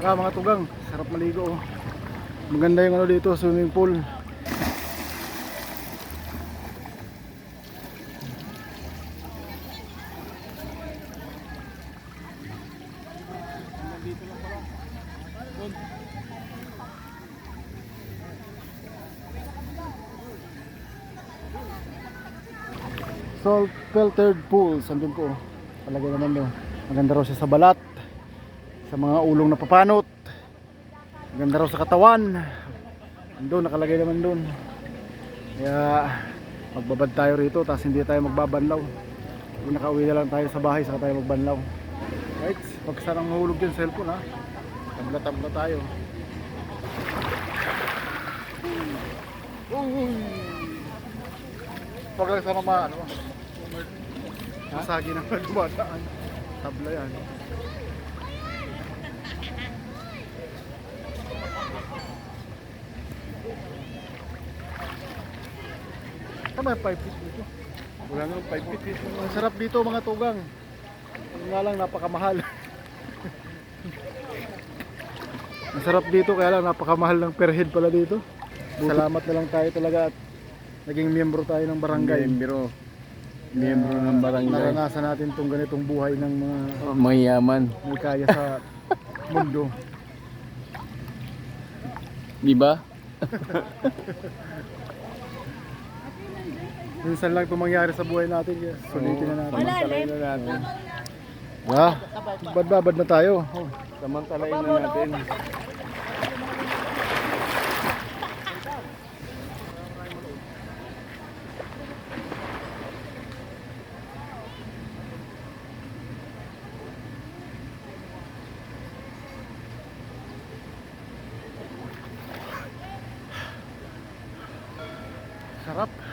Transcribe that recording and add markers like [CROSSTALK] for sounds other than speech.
Saka mga tugang, sarap maligo. oh. Maganda yung ano dito, swimming pool. Salt filtered pools, andun po. Palagay naman doon. Maganda raw siya sa balat, sa mga ulong na papanot. Maganda raw sa katawan. Andun, nakalagay naman doon. Kaya magbabad tayo rito, tapos hindi tayo magbabanlaw. Kung nakauwi na lang tayo sa bahay, saka tayo magbanlaw. Right, pag sarang mahulog yung cellphone ha. Tabla-tabla tayo. Uy! Pag lang sana ma, ano, masagi na dumadaan. [LAUGHS] Tabla yan. Tama yung 5 feet dito. Wala nga 5 feet dito. Ang sarap dito mga tugang. Ang nga lang napakamahal. Ang sarap dito kaya lang napakamahal ng per head pala dito. Salamat na lang tayo talaga at naging miyembro tayo ng barangay. Miyembro. Miyembro ng barangay. Naranasan natin tong ganitong buhay ng mga Mayaman. may kaya sa [LAUGHS] mundo. Di ba? [LAUGHS] Minsan lang itong mangyari sa buhay natin. Kaya sulitin na natin. Samantalayin na natin. Ah, bad-babad na tayo. Oh. Samantalayin na natin. Sarap.